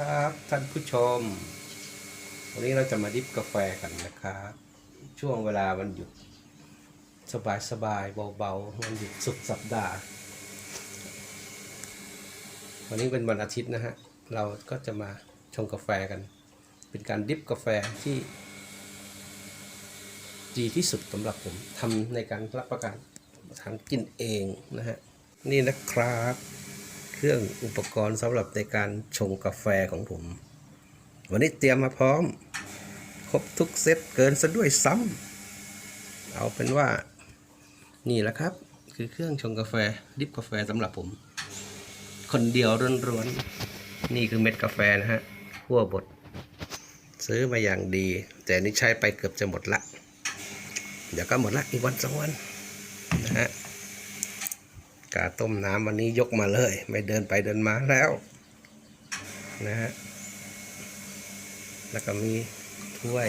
ครับท่านผู้ชม วันนี้เราจะมาดิฟกาแฟกันนะครับ ช่วงเวลาวันหยุด สบายสบายเบาๆวันหยุดสุดสัปดาห์ วันนี้เป็นวันอาทิตย์นะฮะ เราก็จะมาชงกาแฟกัน เป็นการดิฟกาแฟที่ ดีที่สุดสำหรับผมทำในการรับประกันทำกินเองนะฮะ นี่นะครับ รื่องอุปกรณ์สำหรับในการชงกาแฟของผม วันนี้เตรียมมาพร้อม ครบทุกเซตเกินซะด้วยซ้ำเอาเป็นว่า นี่แหละครับ คือเครื่องชงกาแฟดิบกาแฟสำหรับผม คนเดียวร้วนๆนี่คือเม็ดกาแฟนะฮะขั้วบด ซื้อมาอย่างดี แต่นี่ใช้ไปเกือบจะหมดละ เดี๋ยวก็หมดละอีกวันสองวันนะฮะ กาต้มน้ำวันนี้ยกมาเลย ไม่เดินไปเดินมาแล้วนะฮะแล้วก็มีถ้วย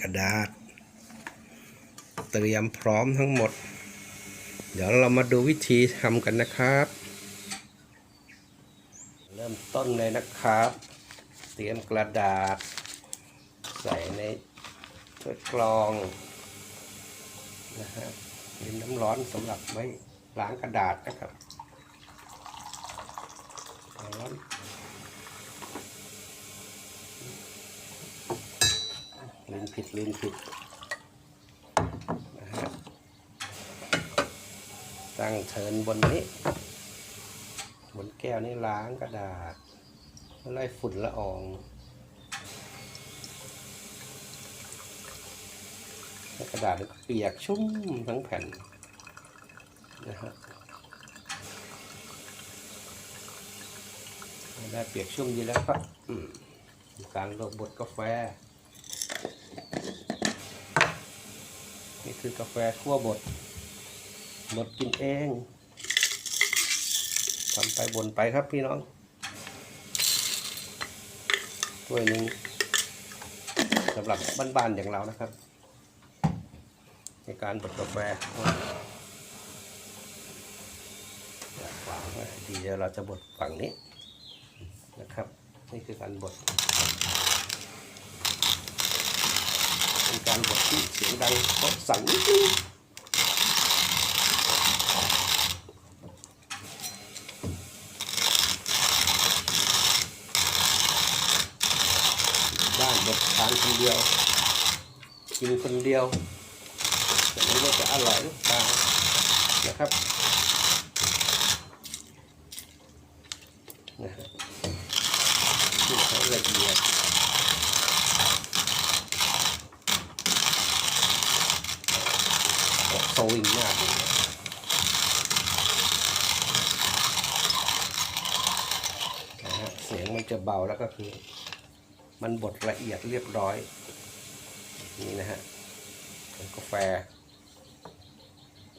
กระดาษ เตรียมพร้อมทั้งหมด เดี๋ยวเรามาดูวิธีทำกันนะครับ เริ่มต้นเลยนะครับ เตรียมกระดาษ ใส่ในถ้วยกรองนะฮะเป็นน้ำร้อนสำหรับไว้ ล้างกระดาษนะครับร้อนลืมผิดลืมผิดนะฮะตั้งเทินบนนี้ บนแก้วนี้ล้างกระดาษไล่ฝุ่นละอองกระดาษก็เปียกชุ่มทั้งแผ่น นะฮะได้เปียกชุ่มดีแล้วครับอืมการลงบดกาแฟ นี่คือกาแฟคั่วบดบดกินเองทำไปบนไปครับพี่น้องถ้วยหนึ่งสำหรับบ้านๆอย่างเรานะครับ ในการบดกาแฟ วางไว้ดีเดี๋ยวเราจะบดฝั่งนี้นะครับ นี่คือการบดเป็นการบดที่เสียงดังเพราะสั่นนิดนึงบ้านบดทานคนเดียวกินคนเดียวแต่ไม่รู้จะอร่อยหรือเปล่านะครับนะฮะที่เขาละเอียด ออกสวิงมากเลยนะฮะเสียงมันจะเบาแล้วก็คือ มันบดละเอียดเรียบร้อย นี่นะฮะกาแฟ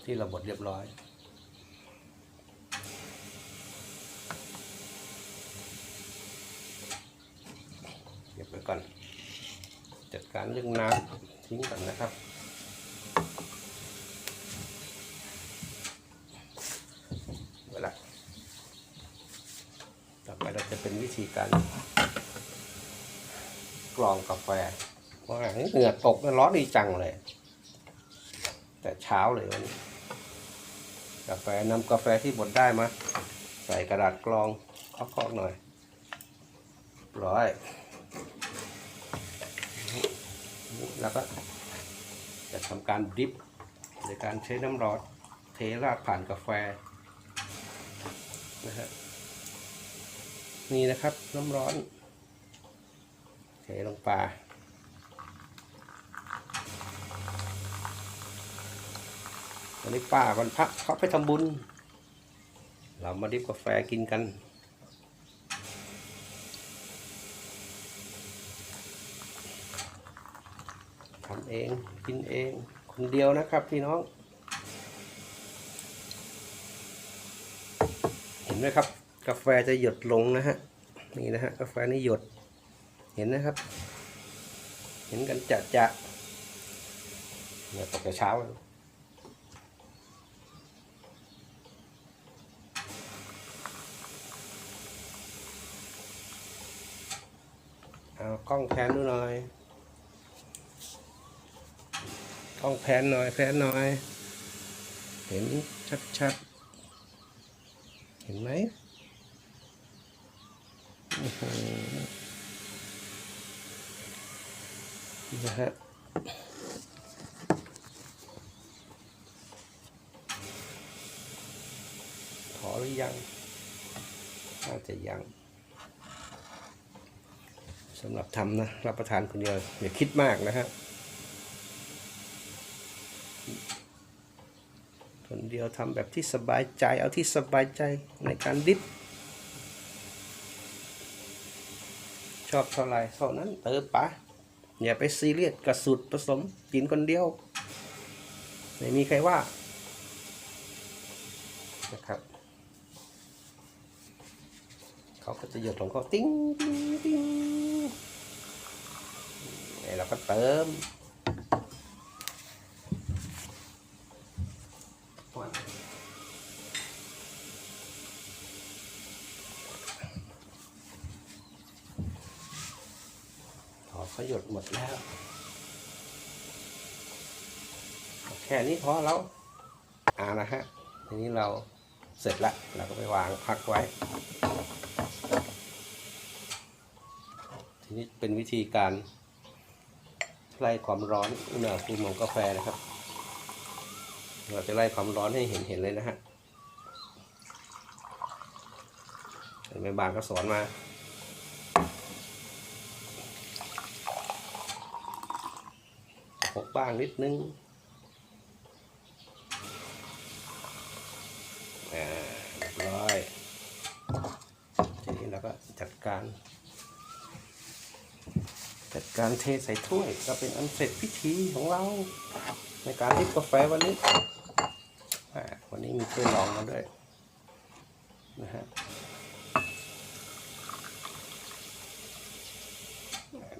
ที่เราบดเรียบร้อยเก็บไว้ก่อน จัดการเรื่องน้ำทิ้งก่อนนะครับ เวลาต่อไป เป็นวิธีการกรองกาแฟว่าเหงื่อตกร้อนดีจังเลย แต่เช้าเลยวันนี้กาแฟนำกาแฟที่บดได้มา ใส่กระดาษกรองเคาะๆหน่อยร้อย แล้วก็จะทำการดริปโดยการใช้น้ำร้อนเทราดผ่านกาแฟนะฮะ นี่นะครับ น้ำร้อนเทลงไปวันนี้ป้าวันพระเขาไปทำบุญ เรามาดิบกาแฟกินกันทำเองกินเอง คนเดียวนะครับพี่น้อง เห็นไหมครับ กาแฟจะหยดลงนะฮะนี่นะฮะกาแฟนี่หยดเห็นนะครับ เห็นกันจะจะเนี่ยตกแต่เช้าแล้วเอากล้องแพนดูหน่อยกล้องแพนหน่อยแพนหน่อย เห็นชัดๆ เห็นไหม นะฮะขอหรือยังน่าจะยังสำหรับทำนะ รับประทานคนเดียวอย่าคิดมากนะฮะคนเดียวทำแบบที่สบายใจเอาที่สบายใจในการดิบ ชอบเท่าไหรเท่านั้นเติมปะอย่าไปซีเรียสกับสูตรผสมกินคนเดียว ไม่มีใครว่านะครับเขาก็จะหยดของเขาติ้งติ้งติ้งนี่เราก็เติม เขาหยดหมดแล้ว แค่นี้พอแล้วอ่านะฮะ ทีนี้เราเสร็จละเราก็ไปวางพักไว้ ทีนี้เป็นวิธีการไล่ความร้อนอุณหภูมิของกาแฟนะครับ เราจะไล่ความร้อนให้เห็นเห็นเลยนะฮะเห็นไหมบางก็สอนมา กบ้างนิดนึงอ่าเรียบร้อยทีนี้เราก็จัดการ จัดการเทใส่ถ้วยก็เป็นอันเสร็จพิธีของเรา ในการริบกาแฟวันนี้วันนี้มีถ้วยรองมาด้วยนะฮะ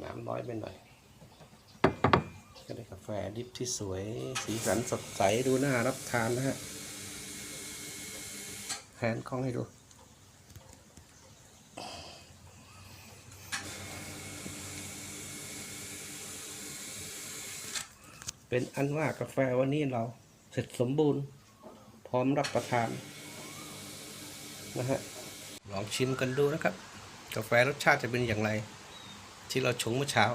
น้ำน้อยไปหน่อย ก็ได้กาแฟดิบที่สวย สีสันสดใสดูน่ารับทานนะฮะแผนกล้องให้ดู เป็นอันว่ากาแฟวันนี้เราเสร็จสมบูรณ์ พร้อมรับประทาน นะฮะ ลองชิมกันดูนะครับ กาแฟรสชาติจะเป็นอย่างไร ที่เราชงเมื่อเช้า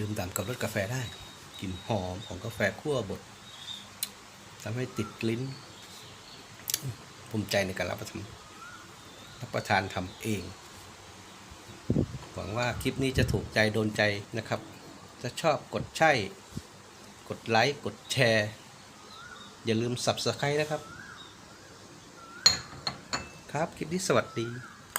ดื่มตามกับรสกาแฟได้กลิ่นหอมของกาแฟคั่วบดทำให้ติดลิ้น ภูมิใจในการรับประทานรับประทานทำเอง หวังว่าคลิปนี้จะถูกใจโดนใจนะครับถ้าชอบกดใช่ กดไลค์ กดแชร์ อย่าลืม Subscribe นะครับ ครับ คลิปนี้สวัสดี